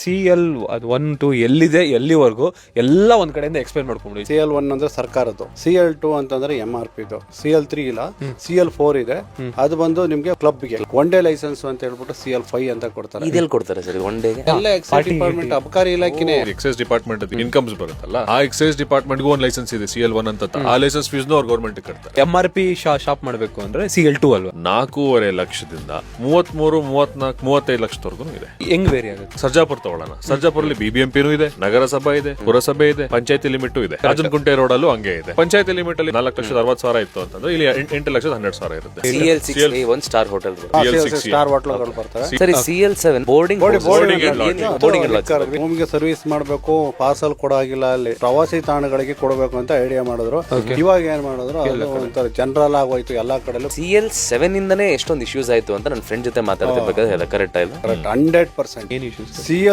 C L ಅದು one two ಎಲ್ಲಿದೆ ಎಲ್ಲಿವರೆಗೂ ಎಲ್ಲ ಒಂದ್ ಕಡೆಯಿಂದ ಎಕ್ಸ್ಪ್ಲೈನ್ ಮಾಡ್ಕೊಂಡು ಸಿ ಎಲ್ ಒನ್ ಅಂದ್ರೆ ಸರ್ಕಾರದ್ದು. ಸಿ ಎಲ್ ಟು ಅಂತಂದ್ರೆ M R P C L three ಇಲ್ಲ. ಸಿ ಎಲ್ ಫೋರ್ ಇದೆ. ಅದು ಬಂದು ನಿಮ್ಗೆ ಕ್ಲಬ್ಗೆ ಒನ್ ಡೇ ಲೈಸೆನ್ಸ್ ಅಂತ ಹೇಳ್ಬಿಟ್ಟು ಸಿ ಎಲ್ ಫೈವ್ ಅಂತ ಕೊಡ್ತಾರೆ. ಇದೆಲ್ಲ ಕೊಡ್ತಾರೆ ಸರ್ ಒನ್ ಡೇಗೆ ಎಲ್ಲ ಎಕ್ಸೈಸ್ ಡಿಪಾರ್ಟ್ಮೆಂಟ್ ಅಬಕಾರಿ ಇಲಾಖೆನೆ. ಎಕ್ಸೈಸ್ ಡಿಪಾರ್ಟ್ಮೆಂಟ್ ಇನ್ಕಮ್ಸ್ ಬರುತ್ತಲ್ಲ? ಆ ಎಕ್ಸೈಸ್ ಡಿಪಾರ್ಟ್ಮೆಂಟ್ ಒಂದು ಲೈಸೆನ್ಸ್ ಇದೆ ಸಿ ಎಲ್ ಒನ್ ಅಂತ. ಆ ಲೈಸೆನ್ಸ್ ಫೀಸ್ ಅವ್ರು ಗೌರ್ಮೆಂಟ್ ಕಟ್ತಾರೆ. ಎಂ ಆರ್ ಪಿ ಶಾಪ್ ಮಾಡಬೇಕು ಅಂದ್ರೆ ಸಿ ಎಲ್ ಟು ಅಲ್ವಾ? ನಾಲ್ಕೂವರೆ ಲಕ್ಷದಿಂದ ಮೂವತ್ಮೂರು ಮೂವತ್ನಾಲ್ಕು ಮೂವತ್ತೈದು ಲಕ್ಷದವರೆಗೂ ಇದೆ. ಹೆಂಗ್ ವೇರಿ ಆಗುತ್ತೆ? ಸರ್ಜಾಪುರ ತಗೊಳ್ಳೋಣ. ಸರ್ಜಾಪುರಲ್ಲಿ ಬಿಬಿಎಂಪಿನೂ ಇದೆ ನಗರಸಭಾ ಇದೆ ಪುರಸಭೆ ಇದೆ ಪಂಚಾಯತಿ ಲಿಮಿಟ್ ಇದೆ. ರಾಜನಕುಂಟೆ ರೋಡ್ ಅಲ್ಲೂ ಹಂಗೆ ಇದೆ. ಪಂಚಾಯತಿ ಲಿಮಿಟ್ ಅಲ್ಲಿ ನಾಲ್ಕು ಲಕ್ಷದ ಅರವತ್ತು ಸಾವಿರ ಇತ್ತು ಅಂತಂದ್ರೆ ಇಲ್ಲಿ ಎಂಟ್- ಎಂಟು ಲಕ್ಷದ ಹನ್ನೆರಡು ಸಾವಿರ ಇರುತ್ತೆ. CL six one star hotel star hotel ಬರ್ತಾರೆ ಸರಿ ಸಿಎಲ್ ಸೆವೆನ್ ಬೋರ್ಡಿಂಗ್. ಬೋರ್ಡಿಂಗ್ ರೂಮ್ಗೆ ಸರ್ವಿಸ್ ಮಾಡಬೇಕು ಪಾರ್ಸಲ್ ಕೊಡಾಗಿಲ್ಲ ಅಲ್ಲಿ. ಪ್ರವಾಸಿ ತಾಣಗಳಿಗೆ ಕೊಡಬೇಕು ಅಂತ ಐಡಿಯಾ ಮಾಡಿದ್ರು. ಇವಾಗ ಏನ್ ಮಾಡಿದ್ರು? ಅದು ಒಂಥರ ಜನರಲ್ ಆಗೋಯ್ತು ಎಲ್ಲಾ ಕಡೆ ಸಿ ಎಲ್ ಸೆವೆನ್ ಇಂದನೇ ಎಷ್ಟೊಂದು ಇಶ್ಯೂಸ್ ಆಯ್ತು ಅಂತ ನನ್ನ ಫ್ರೆಂಡ್ ಜೊತೆ ಮಾತಾಡ್ತಿರ್ಬೇಕಾದ್ರೆ ಕರೆಕ್ಟ್ ಆಯ್ತು ಕರೆಕ್ಟ್ ಹಂಡ್ರೆಡ್ ಪರ್ಸೆಂಟ್ ಏನ್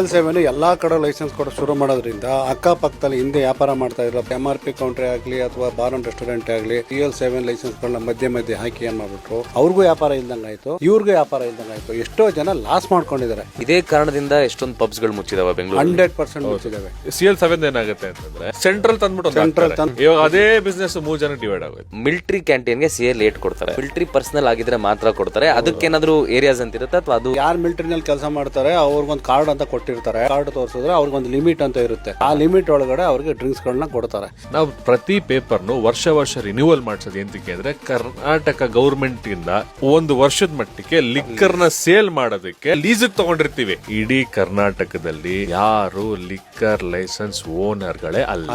ಇಶ್ಯೂಸ್ ಸಿ ಎಲ್ ಸೆವೆನ್ ಎಲ್ಲಾ ಕಡೆ ಲೈಸೆನ್ಸ್ ಕೊಡೋ ಶುರು ಮಾಡೋದ್ರಿಂದ ಅಕ್ಕಪಕ್ಕದಲ್ಲಿ ಹಿಂದೆ ವ್ಯಾಪಾರ ಮಾಡ್ತಾ ಇರೋ ಎಂ ಆರ್ ಪಿ ಕೌಂಟ್ರಿ ಆಗಲಿ ಅಥವಾ ಬಾರ್ ಅಂಡ್ ರೆಸ್ಟೋರೆಂಟ್ ಆಗಲಿ ಟಿ ಎಲ್ ಸೆವೆನ್ ಲೈಸೆನ್ಸ್ ಗಳನ್ನ ಮಧ್ಯೆ ಮಧ್ಯೆ ಹಾಕಿ ಏನ್ ಮಾಡ್ಬಿಟ್ರು ಅವ್ರಿಗೂ ವ್ಯಾಪಾರ ಇಲ್ದಂಗ ಆಯ್ತು ಇವ್ರಿಗೂ ವ್ಯಾಪಾರ ಇಲ್ದಂಗ ಆಯ್ತು. ಎಷ್ಟೋ ಜನ ಲಾಸ್ ಮಾಡ್ಕೊಂಡಿದ್ದಾರೆ. ಇದೇ ಕಾರಣದಿಂದ ಎಷ್ಟೊಂದು ಪಬ್ಸ್ಗಳು ಮುಚ್ಚಿದಾವೆ ಬೆಂಗಳೂರು ಹಂಡ್ರೆಡ್ ಪರ್ಸೆಂಟ್ ಮುಚ್ಚಿದಾವೆ. ಸಿ ಎಲ್ ಸೆವೆನ್ ಏನಾಗುತ್ತೆ ಅಂತಂದ್ರೆ ಸೆಂಟ್ರಲ್ ತಂದ್ಬಿಟ್ಟು ಸೆಂಟ್ರಲ್ Central ಹಾಕ್ತಾರೆ. ಇವಾಗ ಅದೇ ಬಿಸ್ನೆಸ್ ಮೂರ್ ಜನ ಡಿವೈಡ್ ಆಗುತ್ತೆ ಮಿಲಿಟರಿ ಕ್ಯಾಂಟೀನ್ಗೆ ಸಿ ಎಲ್ ಏಟ್ ಕೊಡ್ತಾರೆ. ಮಿಲಿಟರಿ ಪರ್ಸನಲ್ ಆಗಿದ್ರೆ ಮಾತ್ರ ಕೊಡ್ತಾರೆ. ಅದಕ್ಕೇನಾದ್ರೂ ಏರಿಯಾಸ್ ಅಂತ ಇರುತ್ತೆ ಅಥವಾ ಅದು ಯಾರು ಮಿಲಿಟರಿನಲ್ಲಿ ಕೆಲಸ ಮಾಡ್ತಾರೆ ಅವ್ರಿಗೊಂದು ಕಾರ್ಡ್ ಅಂತ ಕೊಟ್ಟಿರ್ತಾರೆ. ಕಾರ್ಡ್ ತೋರಿಸಿದ್ರೆ ಅವ್ರಿಗೊಂದು ಲಿಮಿಟ್ ಅಂತ ಇರುತ್ತೆ. ಆ ಲಿಮಿಟ್ ಒಳಗಡೆ ಅವ್ರಿಗೆ ಡ್ರಿಂಕ್ಸ್ ಗಳನ್ನ ಕೊಡ್ತಾರೆ. ನಾವು ಪ್ರತಿ ಪೇಪರ್ನು ವರ್ಷ ವರ್ಷ ರಿನ್ಯೂವಲ್ ಮಾಡಿಸೋದು ಎಂತಕ್ಕೆ ಅಂದ್ರೆ ಕರ್ನಾಟಕ ಗೌರ್ಮೆಂಟ್ ಇಂದ ಒಂದು ವರ್ಷದ ಮಟ್ಟಿಗೆ ಲಿಕ್ಕರ್ನ ಸೇಲ್ ಮಾಡೋದಕ್ಕೆ ಲೀಸ್ ತಗೊಂಡಿರ್ತೀವಿ. ಇಡೀ ಕರ್ನಾಟಕದಲ್ಲಿ ಯಾರು ಲಿಕ್ಕರ್ ಲೈಸೆನ್ಸ್ ಓನರ್ಗಳೇ ಅಲ್ಲ.